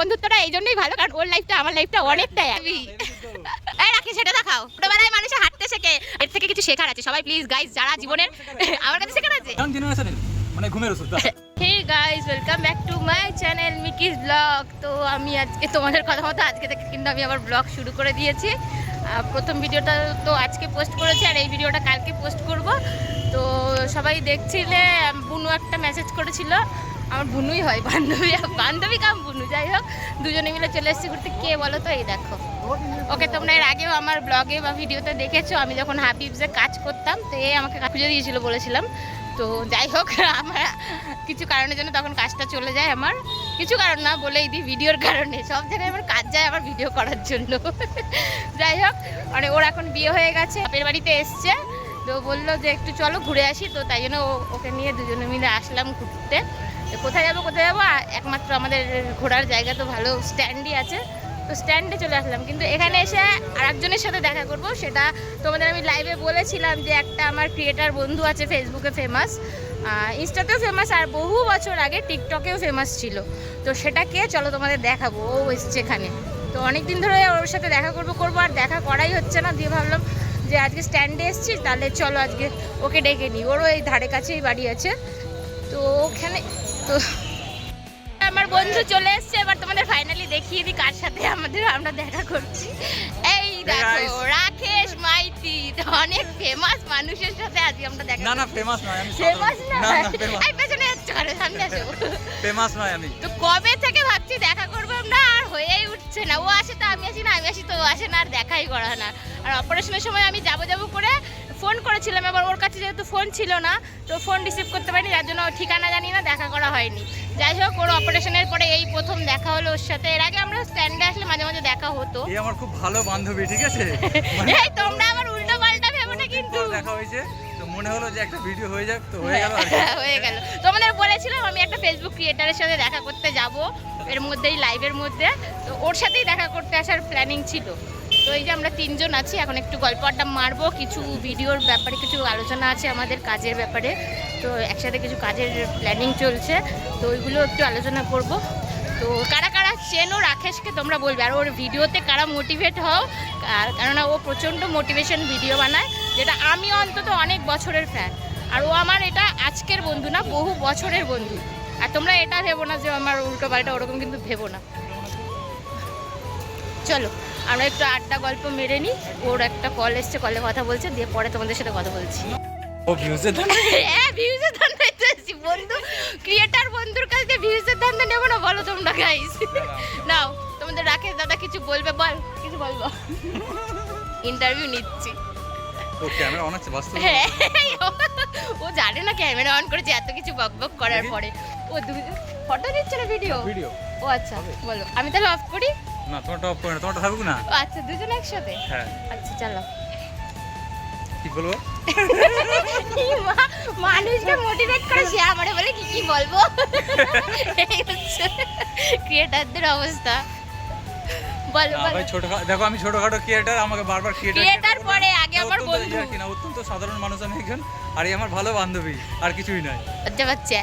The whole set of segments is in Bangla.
বন্ধুত্বটা এই জন্যই ভালো কারণ ওর লাইফটা আমার লাইফটা অনেকটাই একই। এই রাখি সেটা দেখাও। ছোটবেলায় মানুষে হাঁটতে শেখে এর থেকে কিছু শেখার আছে। সবাই প্লিজ গাইস যারা জীবনের আমার কাছে শেখার আছে। ইয়াং মানে ঘুমের ওষুধ hey guys welcome back to my channel Miki's blog তো আমি আজকে তোমাদের কথা মতো আজকে থেকে কিন্তু আমি আবার ব্লগ শুরু করে দিয়েছি। প্রথম ভিডিওটা তো আজকে পোস্ট করেছি আর এই ভিডিওটা কালকে পোস্ট করব। তো সবাই দেখছিলে আম, বুনু একটা মেসেজ করেছিল। আমার বুনুই হয়, বান্ধবী বান্ধবী কাম বুনু, যাই হোক, দুজনে মিলে চলে এসেছি ঘুরতে। কে বলো তো? এই দেখো। ওকে, তোমরা এর আগেও আমার ব্লগে বা ভিডিওতে দেখেছ, আমি যখন হাবিবসে কাজ করতাম, তো এ আমাকে খুঁজে দিয়েছিল বলেছিলাম। তো যাই হোক, আমার কিছু কারণের জন্য তখন কাজটা চলে যায় আমার। কিছু কারণ না, বলেই দিই ভিডিওর কারণে। সব জায়গায় আমার কাজ যায় আমার ভিডিও করার জন্য। যাই হোক মানে ওর এখন বিয়ে হয়ে গেছে, বাপের বাড়িতে এসছে। তো বলল যে, একটু চলো, ঘুরে আসি। তো তাই জন্য ওকে নিয়ে দুজনে মিলে আসলাম ঘুরতে। কোথায় যাব কোথায় যাব? একমাত্র আমাদের ঘোরার জায়গা তো ভালো স্ট্যান্ডই আছে। তো স্ট্যান্ডে চলে আসলাম। কিন্তু এখানে এসে আরেকজনের সাথে দেখা করব, সেটা তোমাদের আমি লাইভে বলেছিলাম যে একটা আমার ক্রিয়েটার বন্ধু আছে ফেসবুকে ফেমাস ইনস্টাতেও ফেমাস আর বহু বছর আগে টিকটকেও ফেমাস ছিল। তো সেটাকে চলো তোমাদের দেখাবো, ও এসছে এখানে। তো অনেক দিন ধরে ওর সাথে দেখা করব করব, আর দেখা করাই হচ্ছে না। দিয়ে ভাবলাম যে আজকে স্ট্যান্ডে এসছি, তাহলে চলো আজকে ওকে ডেকে নিই। ওরও এই ধারে কাছেই বাড়ি আছে। তো ওখানে তো আমার বন্ধু চলে এসছে এবার তোমাদের ফাইনালি দেখিয়ে দিই কার সাথে আমাদের আমরা দেখা করছি। এই দেখো রাকেশ মাইতি অনেক ফেমাস মানুষের সাথে আজকে আমরা দেখা না না ফেমাস নয় আমি ফেমাস না এই পেছনে যাচ্ছে কেন? সামনে আসো। ফেমাস নয় আমি। তো কবে থেকে ভাবছি দেখা করব আমরা? আর হয়েই উঠছে না। ও আসে তো আমি আসি না আমি আসি তো ও আসে না আর দেখাই করা না। আর অপারেশনের সময় আমি যাব যাব করে ফোন করেছিলাম এবার ওর কাছে যেহেতু ফোন ছিল না তো ফোন রিসিভ করতে পারিনি যার জন্য ঠিকানা জানি না দেখা করা হয়নি। যাই হোক ওর অপারেশনের পরে এই প্রথম দেখা হলো ওর সাথে। এর আগে আমরা স্ট্যান্ডে আসলে মাঝে মাঝে দেখা হতো। এই আমার খুব ভালো বান্ধবী ঠিক আছে? এই তোমরা আবার উল্টো পাল্টা ভেবো না কিন্তু। দেখা হয়েছে। তো মনে হলো যে একটা ভিডিও হয়ে যাক তো হয়ে গেল। হয়ে গেল। তোমাদের বলেছিলাম আমি একটা ফেসবুক ক্রিয়েটারের সাথে দেখা করতে যাব এর মধ্যেই লাইভের মধ্যে। তো ওর সাথেই দেখা করতে আসার প্ল্যানিং ছিল। তো এই যে আমরা তিনজন আছি, এখন একটু গল্প আড্ডা মারবো, কিছু ভিডিওর ব্যাপারে কিছু আলোচনা আছে আমাদের কাজের ব্যাপারে। তো একসাথে কিছু কাজের প্ল্যানিং চলছে, তো ওইগুলো একটু আলোচনা করব। তো কারা কারা চেনো রাকেশকে তোমরা বলবে, আর ওর ভিডিওতে কারা মোটিভেট হও? আর কেননা ও প্রচণ্ড মোটিভেশন ভিডিও বানায়, যেটা আমি অন্তত অনেক বছরের ফ্যান আর ও আমার এটা আজকের বন্ধু না, বহু বছরের বন্ধু। আর তোমরা এটা ভেবো না যে আমার উল্টো পাল্টা ওরকম কিন্তু ভেবো না। চলো। আমরা একটু আড্ডা গল্প মেরে নিই। ওর একটা কল এসছে কলে কথা বলছে দিয়ে পরে তোমাদের সাথে কথা বলছি। ও ভিউজের হ্যাঁ ভিউজের ধান্দা এসেছি। বন্ধু ক্রিয়েটার বন্ধুর কাছ থেকে ভিউজের ধান্দা নেব না বলো তোমরা গাইস নাও তোমাদের রাকেশ দাদা কিছু বলবে বল কিছু বলব। ইন্টারভিউ নিচ্ছি। ও ক্যামেরা অন আছে বাস্তব হ্যাঁ ও জানে না ক্যামেরা অন করেছে এত কিছু বক বক করার পরে। ও ফটো নিচ্ছে না ভিডিও ভিডিও ও আচ্ছা বলো। আমি তাহলে অফ করি? না তোমার টপ করে না তোমারটা থাকুক না। আচ্ছা দুজন একসাথে? হ্যাঁ। আচ্ছা চলো। কি বলব? মানুষকে মোটিভেট করে সে আমারে বলে কি কি বলব? এই হচ্ছে ক্রিয়েটারদের অবস্থা। বলো ভাই ছোট দেখো আমি ছোটখাটো ক্রিয়েটার আমাকে বারবার ক্রিয়েটার Creator পরে, আগে আমার বন্ধু। কিনা? অত্যন্ত সাধারণ মানুষ আমি একজন আর আমার ভালো বান্ধবী আর কিছুই নয়। লজ্জা পাচ্ছে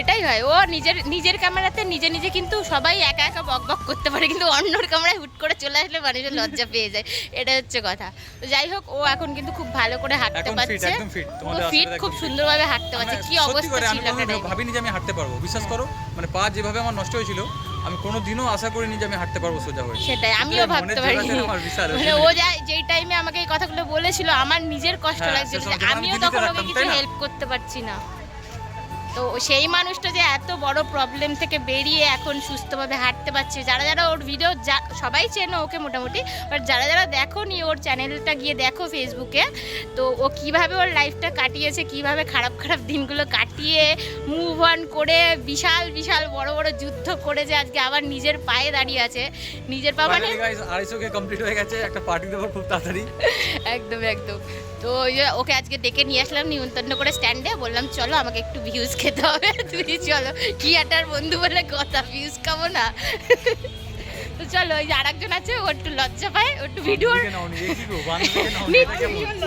এটাই হয়। ও নিজের নিজের ক্যামেরাতে নিজে নিজে কিন্তু সবাই একা একা বক বক করতে পারে কিন্তু অন্যর ক্যামেরায় হুট করে চলে আসলে মানুষের লজ্জা পেয়ে যায়। এটা হচ্ছে কথা। তো যাই হোক ও এখন কিন্তু খুব ভালো করে হাঁটতে পারছে। একদম ও তোমাদের ফিট খুব। সুন্দরভাবে হাঁটতে পারছে। কি অবস্থা ছিল। ভাবিনি যে আমি হাঁটতে পারব। বিশ্বাস করো মানে পা যেভাবে আমার নষ্ট হয়েছিল আমি কোনো দিনও আশা করিনি যে আমি হাঁটতে পারব সোজা হয়ে। সেটাই আমিও ভাবতে পারিনি। মানে ও যা যেই টাইমে আমাকে এই কথাগুলো বলেছিল আমার নিজের কষ্ট হ্যাঁ, লাগছিল যে আমিও তখন ওকে কিছু হেল্প করতে পারছি না। তো সেই মানুষটা যে এত বড় প্রবলেম থেকে বেরিয়ে এখন সুস্থভাবে হাঁটতে পারছে যারা যারা ওর ভিডিও সবাই চেনো ওকে মোটামুটি বাট যারা যারা দেখো নি ওর চ্যানেলটা গিয়ে দেখো ফেসবুকে তো ও কীভাবে ওর লাইফটা কাটিয়েছে কীভাবে খারাপ খারাপ দিনগুলো কাটিয়ে মুভ অন করে বিশাল বিশাল বড় বড় যুদ্ধ করে যে আজকে আবার নিজের পায়ে দাঁড়িয়ে আছে। নিজের পা মানে আড়াইশো কে কমপ্লিট হয়ে গেছে একটা পার্টি দেবো খুব তাড়াতাড়ি। একদম একদম। তো ওই ওকে আজকে ডেকে নিয়ে আসলাম নিমন্ত্রণ করে স্ট্যান্ডে বললাম চলো আমাকে একটু ভিউজ খেতে হবে। তুমি চলো কি আটার বন্ধু বলে কথা ভিউজ খাব না। তো চলো ওই যে আরেকজন আছে ও একটু লজ্জা পায় ও একটু ভিডিও?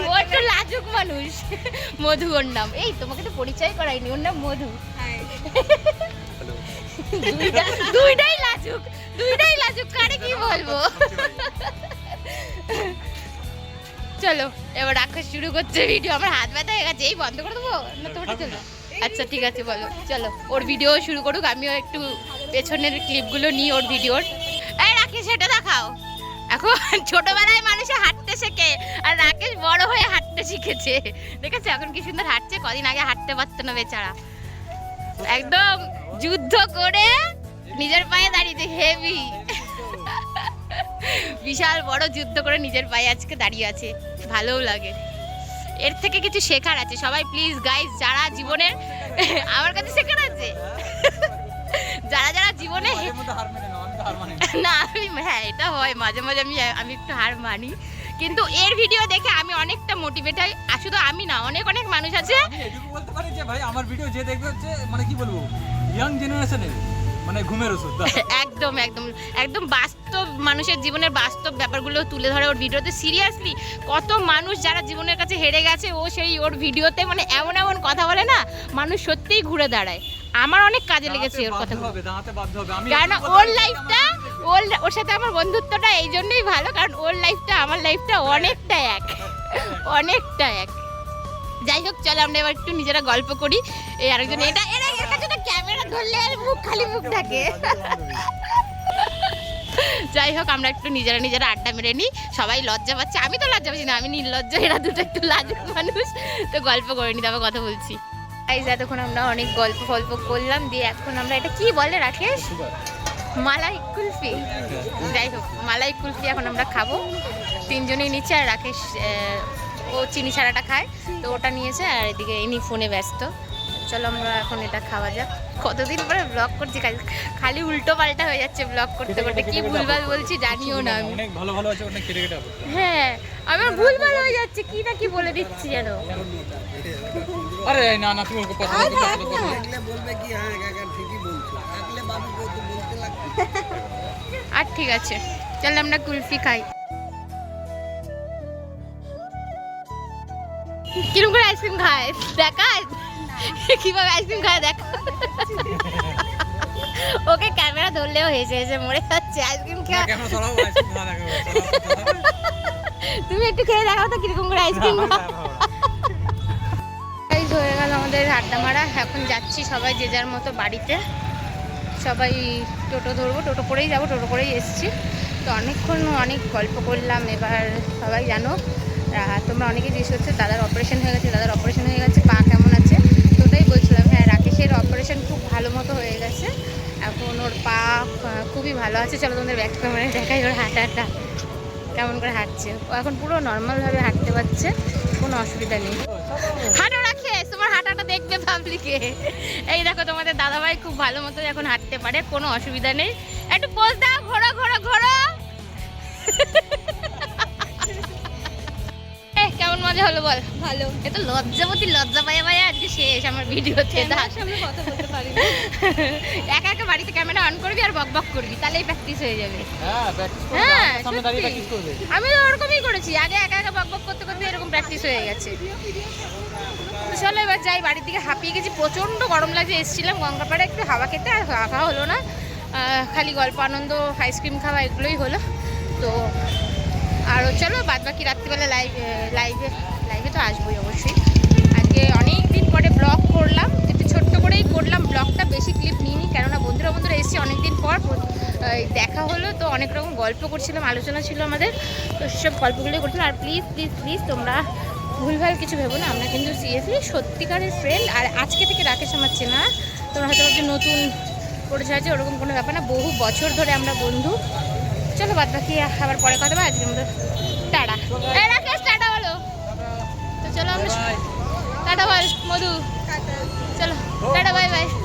ও একটু লাজুক মানুষ। মধু ওর নাম। এই তোমাকে তো পরিচয় করাইনি ওর নাম মধু। দুইটাই লাজুক দুইটাই লাজুক কারে কি বলব? চলো এবার রাক্ষস শুরু করছে ভিডিও আমার হাত ব্যথা হয়ে গেছে এই বন্ধ করে দেবো? না তোমারটা চলো। আচ্ছা ঠিক আছে বলো। চলো ওর ভিডিও শুরু করুক আমিও একটু পেছনের ক্লিপগুলো নিই ওর ভিডিওর এই রাকেশ সেটা দেখাও। এখন ছোটবেলায় মানুষে হাঁটতে শেখে আর রাকেশ বড় হয়ে হাঁটতে শিখেছে। দেখেছ এখন কি সুন্দর হাঁটছে কদিন আগে হাঁটতে পারতো না বেচারা। একদম যুদ্ধ করে নিজের পায়ে দাঁড়িয়েছে হেভি বিশাল বড় যুদ্ধ করে নিজের পায়ে আজকে দাঁড়িয়ে আছে। ভালোও লাগে। এর থেকে কিছু শেখার আছে। সবাই প্লিজ গাইজ যারা জীবনের আমার কাছে শেখার আছে? যারা যারা জীবনে না। আমি হ্যাঁ এটা হয়। মাঝে মাঝে আমি আমি একটু হার মানি। কিন্তু এর ভিডিও দেখে আমি অনেকটা মোটিভেট হই। আর শুধু আমি না অনেক অনেক মানুষ আছে। বলতে পারি যে ভাই আমার ভিডিও যে দেখবে হচ্ছে মানে কি বলব? ইয়াং জেনারেশনের মানে ঘুমের ওষুধ একদম একদম। একদম বাস্তব মানুষের জীবনের বাস্তব ব্যাপারগুলো তুলে ধরে ওর ভিডিওতে। সিরিয়াসলি কত মানুষ যারা জীবনের কাছে হেরে গেছে ও সেই ওর ভিডিওতে মানে এমন এমন কথা বলে না মানুষ সত্যিই ঘুরে দাঁড়ায়। আমার অনেক কাজে লেগেছে ওর কথা কারণ ওর লাইফটা ওর ওর সাথে আমার বন্ধুত্বটা এই জন্যই ভালো কারণ ওর লাইফটা আমার লাইফটা অনেকটা এক। অনেকটা এক। যাই হোক চলো আমরা এবার একটু নিজেরা গল্প করি। এই আরেকজন এটা এরা ধরলে আর মুখ খালি মুখ থাকে যাই হোক আমরা একটু নিজেরা নিজেরা আড্ডা মেরে নিই। সবাই লজ্জা পাচ্ছে। আমি তো লজ্জা পাচ্ছি না আমি নির্লজ্জ এরা দুটো একটু লাজুক মানুষ। তো গল্প করে নি তারপর কথা বলছি। এই যে এতক্ষণ আমরা অনেক গল্প গল্প করলাম দিয়ে এখন আমরা এটা কি বলে রাকেশ? মালাই কুলফি। যাই হোক মালাই কুলফি এখন আমরা খাব। তিনজনেই নিচ্ছে আর রাকেশ ও চিনি ছাড়াটা খায়। তো ওটা নিয়েছে আর এদিকে ইনি ফোনে ব্যস্ত। চলো আমরা এখন এটা খাওয়া যাক। কতদিন পরে ব্লগ করছি? খালি খালি উল্টো পাল্টা হয়ে যাচ্ছে ব্লগ করতে করতে। কি ভুলভাল বলছি জানিও না আমি। অনেক ভালো ভালো আছে অনেক কেটে কেটে হ্যাঁ আমার ভুলভাল হয়ে যাচ্ছে। কি না কি বলে দিচ্ছি যেন। আরে না না তুমি ওকে পছন্দ করো পছন্দ বলবে কি হ্যাঁ কাকা ঠিকই বলছো। থাকলে বাবুকে তো বলতে লাগবে। আর ঠিক আছে। চল আমরা কুলফি খাই। কীরকম করে আইসক্রিম খায়? দেখায় কীভাবে আইসক্রিম খায় দেখ। ওকে ক্যামেরা ধরলেও হেসে হেসে মরে যাচ্ছে আইসক্রিম খেয়ে তুমি একটু খেয়ে দেখাও তো কীরকম করে আইসক্রিম হয়ে গেল আমাদের আড্ডা মারা এখন যাচ্ছি সবাই যে যার মতো বাড়িতে। সবাই টোটো ধরবো টোটো করেই যাব টোটো করেই এসছি। তো অনেকক্ষণ অনেক গল্প করলাম এবার সবাই জানো তোমরা অনেকে জিজ্ঞেস করছ দাদার অপারেশন হয়ে গেছে দাদার অপারেশন হয়ে গেছে পা কেমন আছে তো ওটাই বলছিলাম হ্যাঁ অপারেশন খুব ভালো মতো হয়ে গেছে। এখন ওর পা খুবই ভালো আছে। চলো তোমাদের ব্যাক ক্যামেরায় দেখাই ওর হাঁটাটা। কেমন করে হাঁটছে? ও এখন পুরো নর্মালভাবে হাঁটতে পারছে। কোনো অসুবিধা নেই। হাঁটো রাখে তোমার হাঁটাটা দেখবে পাবলিকে এই দেখো, তোমাদের দাদাভাই খুব ভালো মতো এখন হাঁটতে পারে। কোনো অসুবিধা নেই। একটু পোজ দাও। ঘোরো ঘোরো ঘোরো। মজা হলো বল। ভালো। এ তো লজ্জাবতী লজ্জা পাইয়া পাইয়া আজকে শেষ আমার ভিডিওতে। সামনে কথা বলতে পারি একা একা বাড়িতে ক্যামেরা অন করবি আর বক বক করবি তাহলেই প্র্যাকটিস হয়ে যাবে। হ্যাঁ হ্যাঁ, আমার সামনে দাঁড়িয়ে সত্যি। প্র্যাকটিস করবে। আমি তো ওরকমই করেছি। আগে একা একা বক বক করতে করতে এরকম প্র্যাকটিস হয়ে গেছে। চলো এবার যাই বাড়ির দিকে হাঁপিয়ে গেছি। প্রচণ্ড গরম লাগছে এসেছিলাম গঙ্গাপাড়ে একটু হাওয়া খেতে আর হাওয়া হলো না। খালি গল্প আনন্দ আইসক্রিম খাওয়া এগুলোই হলো। তো আরও চলো বাদ বাকি রাত্রিবেলা লাইভ লাইভে লাইভে তো আসবোই অবশ্যই। আজকে অনেক দিন পরে ব্লগ করলাম, একটু ছোট্ট করেই করলাম ব্লগটা বেশি ক্লিপ নিইনি, কেননা বন্ধুরা বন্ধুরা এসেছি অনেক দিন পর দেখা হলো, তো অনেক রকম গল্প করছিলাম, আলোচনা ছিল আমাদের, তো সেসব গল্পগুলোই করছিলাম। আর প্লিজ প্লিজ প্লিজ তোমরা ভুলভাল কিছু ভেবো না, আমরা কিন্তু সিরিয়াসলি সত্যিকারের ফ্রেন্ড আর আজকে থেকে রাকেশ আমার চেনা। তোমরা হয়তো নতুন পরিচয় আছে, ওরকম কোনো ব্যাপার না, বহু বছর ধরে আমরা বন্ধু। চলো বাদ বাকি আবার পরে কথা বলব আজকের মতো টাটা। রাকেশ টাটা বলো। তো চলো আমরা টাটা বল মধু। চলো টাটা বাই বাই